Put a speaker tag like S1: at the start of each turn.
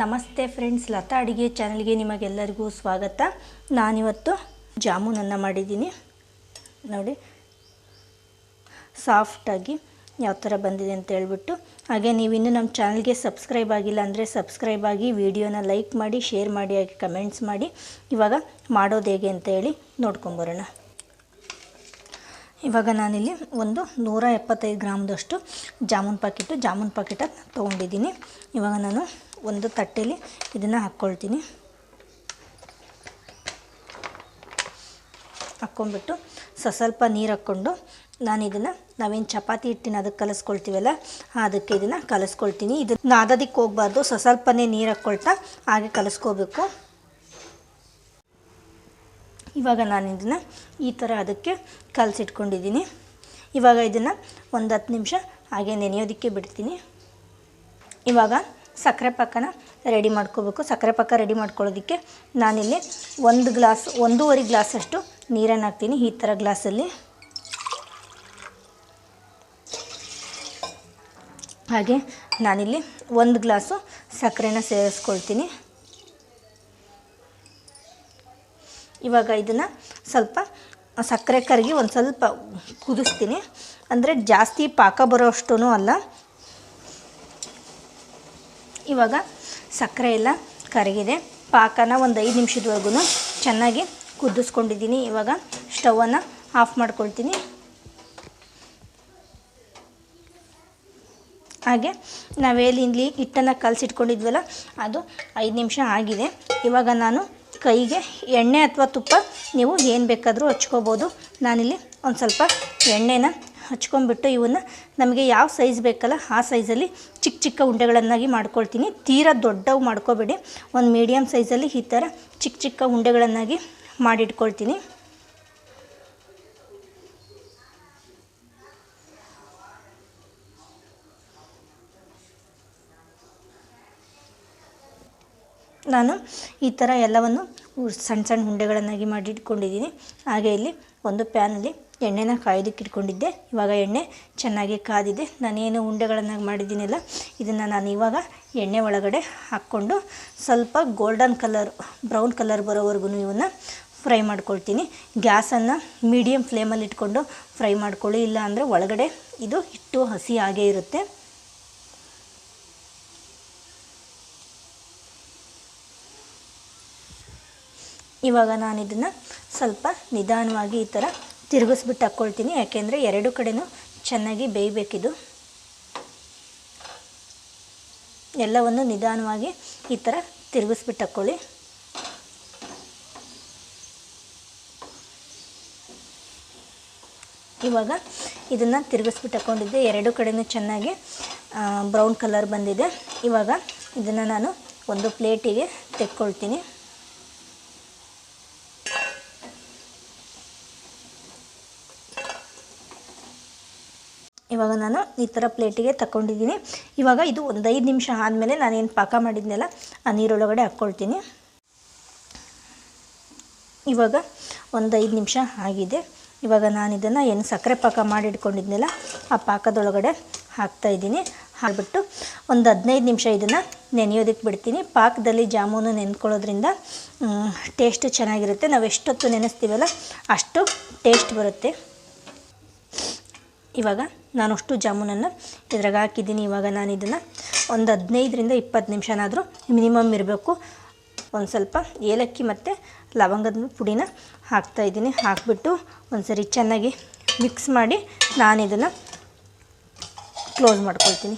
S1: ನಮಸ್ತೆ ಫ್ರೆಂಡ್ಸ್, ಲತಾ ಅಡುಗೆ ಚಾನಲ್ಗೆ ನಿಮಗೆಲ್ಲರಿಗೂ ಸ್ವಾಗತ. ನಾನಿವತ್ತು ಜಾಮೂನನ್ನು ಮಾಡಿದ್ದೀನಿ. ನೋಡಿ ಸಾಫ್ಟಾಗಿ ಯಾವ ಥರ ಬಂದಿದೆ ಅಂತ ಹೇಳ್ಬಿಟ್ಟು. ಹಾಗೆ ನೀವಿನ್ನೂ ನಮ್ಮ ಚಾನಲ್ಗೆ ಸಬ್ಸ್ಕ್ರೈಬ್ ಆಗಿಲ್ಲ ಅಂದರೆ ಸಬ್ಸ್ಕ್ರೈಬ್ ಆಗಿ ವಿಡಿಯೋನ ಲೈಕ್ ಮಾಡಿ ಶೇರ್ ಮಾಡಿ, ಹಾಗೆ ಕಮೆಂಟ್ಸ್ ಮಾಡಿ. ಇವಾಗ ಮಾಡೋದು ಹೇಗೆ ಅಂತ ಹೇಳಿ ನೋಡ್ಕೊಂಬರೋಣ ಇವಾಗ ನಾನಿಲ್ಲಿ ಒಂದು ನೂರ ಎಪ್ಪತ್ತೈದು ಗ್ರಾಮ್ದಷ್ಟು ಜಾಮೂನ್ ಪಾಕೆಟು ಜಾಮೂನ್ ಪಾಕೆಟ ತೊಗೊಂಡಿದ್ದೀನಿ. ಇವಾಗ ನಾನು ಒಂದು ತಟ್ಟೆಯಲ್ಲಿ ಇದನ್ನು ಹಾಕ್ಕೊಳ್ತೀನಿ. ಹಾಕ್ಕೊಂಬಿಟ್ಟು ಸ್ವಲ್ಪ ನೀರು ಹಾಕ್ಕೊಂಡು ನಾನು ಇದನ್ನು ನಾವೇನು ಚಪಾತಿ ಹಿಟ್ಟಿನ ಅದಕ್ಕೆ ಕಲಿಸ್ಕೊಳ್ತೀವಲ್ಲ ಅದಕ್ಕೆ ಇದನ್ನು ಕಲಿಸ್ಕೊಳ್ತೀನಿ. ಇದು ನಾದೋದಕ್ಕೆ ಹೋಗ್ಬಾರ್ದು ಸ್ವಸ್ವಲ್ಪನೇ ಸ್ವಲ್ಪನೇ ನೀರು ಹಾಕ್ಕೊಳ್ತಾ ಹಾಗೆ ಕಲಿಸ್ಕೋಬೇಕು. ಇವಾಗ ನಾನು ಇದನ್ನು ಈ ಥರ ಅದಕ್ಕೆ ಕಲಸಿಟ್ಕೊಂಡಿದ್ದೀನಿ. ಇವಾಗ ಇದನ್ನು ಒಂದು ಹತ್ತು ನಿಮಿಷ ಹಾಗೆ ನೆನೆಯೋದಕ್ಕೆ ಬಿಡ್ತೀನಿ. ಇವಾಗ ಸಕ್ಕರೆ ಪಾಕನ ರೆಡಿ ಮಾಡ್ಕೋಬೇಕು. ಸಕ್ಕರೆ ಪಾಕ ರೆಡಿ ಮಾಡ್ಕೊಳ್ಳೋದಕ್ಕೆ ನಾನಿಲ್ಲಿ ಒಂದು ಗ್ಲಾಸ್, ಒಂದೂವರೆ ಗ್ಲಾಸಷ್ಟು ನೀರನ್ನು ಹಾಕ್ತೀನಿ. ಈ ಥರ ಗ್ಲಾಸಲ್ಲಿ. ಹಾಗೆ ನಾನಿಲ್ಲಿ ಒಂದು ಗ್ಲಾಸು ಸಕ್ಕರೆನ ಸೇರಿಸ್ಕೊಳ್ತೀನಿ. ಇವಾಗ ಇದನ್ನು ಸ್ವಲ್ಪ ಸಕ್ಕರೆ ಕರಗಿ ಒಂದು ಸ್ವಲ್ಪ ಕುದಿಸ್ತೀನಿ. ಅಂದರೆ ಜಾಸ್ತಿ ಪಾಕ ಬರೋ ಅಷ್ಟೂ ಅಲ್ಲ. ಇವಾಗ ಸಕ್ಕರೆ ಎಲ್ಲ ಕರಗಿದೆ. ಪಾಕನ ಒಂದು ಐದು ನಿಮಿಷದವರೆಗೂ ಚೆನ್ನಾಗಿ ಕುದಿಸ್ಕೊಂಡಿದ್ದೀನಿ. ಇವಾಗ ಸ್ಟವನ್ನು ಆಫ್ ಮಾಡ್ಕೊಳ್ತೀನಿ. ಹಾಗೆ ನಾವೇಲಿ ಹಿಟ್ಟನ್ನು ಕಲಸಿಟ್ಕೊಂಡಿದ್ವಲ್ಲ, ಅದು ಐದು ನಿಮಿಷ ಆಗಿದೆ. ಇವಾಗ ನಾನು ಕೈಗೆ ಎಣ್ಣೆ ಅಥವಾ ತುಪ್ಪ ನೀವು ಏನು ಬೇಕಾದರೂ ಹಚ್ಕೋಬೋದು. ನಾನಿಲ್ಲಿ ಒಂದು ಸ್ವಲ್ಪ ಎಣ್ಣೆನ ಹಚ್ಕೊಂಡ್ಬಿಟ್ಟು ಇವನ್ನ ನಮಗೆ ಯಾವ ಸೈಜ್ ಬೇಕಲ್ಲ ಆ ಸೈಜಲ್ಲಿ ಚಿಕ್ಕ ಚಿಕ್ಕ ಉಂಡೆಗಳನ್ನಾಗಿ ಮಾಡ್ಕೊಳ್ತೀನಿ. ತೀರಾ ದೊಡ್ಡವು ಮಾಡ್ಕೋಬೇಡಿ. ಒಂದು ಮೀಡಿಯಮ್ ಸೈಜಲ್ಲಿ ಈ ಥರ ಚಿಕ್ಕ ಚಿಕ್ಕ ಉಂಡೆಗಳನ್ನಾಗಿ ಮಾಡಿಟ್ಕೊಳ್ತೀನಿ. ನಾನು ಈ ಥರ ಎಲ್ಲವನ್ನು ಸಣ್ಣ ಸಣ್ಣ ಉಂಡೆಗಳನ್ನಾಗಿ ಮಾಡಿಟ್ಕೊಂಡಿದ್ದೀನಿ. ಹಾಗೆ ಇಲ್ಲಿ ಒಂದು ಪ್ಯಾನಲ್ಲಿ ಎಣ್ಣೆನ ಕಾಯೋದಕ್ಕೆ ಇಟ್ಕೊಂಡಿದ್ದೆ. ಇವಾಗ ಎಣ್ಣೆ ಚೆನ್ನಾಗಿ ಕಾದಿದೆ. ನಾನೇನು ಉಂಡೆಗಳನ್ನಾಗಿ ಮಾಡಿದ್ದೀನಲ್ಲ, ಇದನ್ನು ನಾನು ಇವಾಗ ಎಣ್ಣೆ ಒಳಗಡೆ ಹಾಕ್ಕೊಂಡು ಸ್ವಲ್ಪ ಗೋಲ್ಡನ್ ಕಲರ್ ಬ್ರೌನ್ ಕಲರ್ ಬರೋವರೆಗೂ ಇವನ್ನು ಫ್ರೈ ಮಾಡ್ಕೊಳ್ತೀನಿ. ಗ್ಯಾಸನ್ನು ಮೀಡಿಯಮ್ ಫ್ಲೇಮಲ್ಲಿ ಇಟ್ಕೊಂಡು ಫ್ರೈ ಮಾಡ್ಕೊಳ್ಳಿ. ಇಲ್ಲ ಅಂದರೆ ಒಳಗಡೆ ಇದು ಹಿಟ್ಟು ಹಸಿ ಆಗೇ ಇರುತ್ತೆ. ಇವಾಗ ನಾನು ಇದನ್ನು ಸ್ವಲ್ಪ ನಿಧಾನವಾಗಿ ಈ ಥರ ತಿರುಗಿಸ್ಬಿಟ್ಟು ಹಾಕ್ಕೊಳ್ತೀನಿ ಯಾಕೆಂದರೆ ಎರಡು ಕಡೆನೂ ಚೆನ್ನಾಗಿ ಬೇಯಬೇಕಿದು. ಎಲ್ಲವನ್ನು ನಿಧಾನವಾಗಿ ಈ ಥರ ತಿರುಗಿಸ್ಬಿಟ್ಟು ಹಾಕ್ಕೊಳ್ಳಿ ಇವಾಗ ಇದನ್ನು ತಿರುಗಿಸ್ಬಿಟ್ಟು ಹಾಕ್ಕೊಂಡಿದ್ದೆ ಎರಡು ಕಡೆನೂ ಚೆನ್ನಾಗಿ ಬ್ರೌನ್ ಕಲರ್ ಬಂದಿದೆ. ಇವಾಗ ಇದನ್ನು ನಾನು ಒಂದು ಪ್ಲೇಟಿಗೆ ತೆಕ್ಕೊಳ್ತೀನಿ. ಇವಾಗ ನಾನು ಈ ಥರ ಪ್ಲೇಟಿಗೆ ತಗೊಂಡಿದ್ದೀನಿ ಇವಾಗ ಇದು ಒಂದು ಐದು ನಿಮಿಷ ಆದಮೇಲೆ ನಾನೇನು ಪಾಕ ಮಾಡಿದ್ನಲ್ಲ, ಆ ನೀರೊಳಗಡೆ ಹಾಕ್ಕೊಳ್ತೀನಿ. ಇವಾಗ ಒಂದು ಐದು ನಿಮಿಷ ಆಗಿದೆ. ಇವಾಗ ನಾನು ಇದನ್ನು ಏನು ಸಕ್ಕರೆ ಪಾಕ ಮಾಡಿಟ್ಕೊಂಡಿದ್ನಲ್ಲ, ಆ ಪಾಕದೊಳಗಡೆ ಹಾಕ್ತಾಯಿದ್ದೀನಿ ಹಾಕ್ಬಿಟ್ಟು ಒಂದು ಹದಿನೈದು ನಿಮಿಷ ಇದನ್ನು ನೆನೆಯೋದಕ್ಕೆ ಬಿಡ್ತೀನಿ. ಪಾಕದಲ್ಲಿ ಜಾಮೂನು ನೆನ್ಕೊಳ್ಳೋದ್ರಿಂದ ಟೇಸ್ಟ್ ಚೆನ್ನಾಗಿರುತ್ತೆ. ನಾವು ಎಷ್ಟೊತ್ತು ನೆನೆಸ್ತೀವಲ್ಲ ಅಷ್ಟು ಟೇಸ್ಟ್ ಬರುತ್ತೆ. ಇವಾಗ ನಾನು ಅಷ್ಟು ಜಾಮೂನನ್ನು ಇದ್ರಾಗ ಹಾಕಿದ್ದೀನಿ. ಇವಾಗ ನಾನು ಇದನ್ನು ಒಂದು ಹದಿನೈದರಿಂದ ಇಪ್ಪತ್ತು ನಿಮಿಷನಾದರೂ ಮಿನಿಮಮ್ ಇರಬೇಕು. ಒಂದು ಸ್ವಲ್ಪ ಏಲಕ್ಕಿ ಮತ್ತು ಲವಂಗದ ಪುಡಿನ ಹಾಕ್ತಾಯಿದ್ದೀನಿ ಹಾಕಿಬಿಟ್ಟು ಒಂದು ಸರಿ ಚೆನ್ನಾಗಿ ಮಿಕ್ಸ್ ಮಾಡಿ ನಾನು ಇದನ್ನು ಕ್ಲೋಸ್ ಮಾಡ್ಕೊಳ್ತೀನಿ.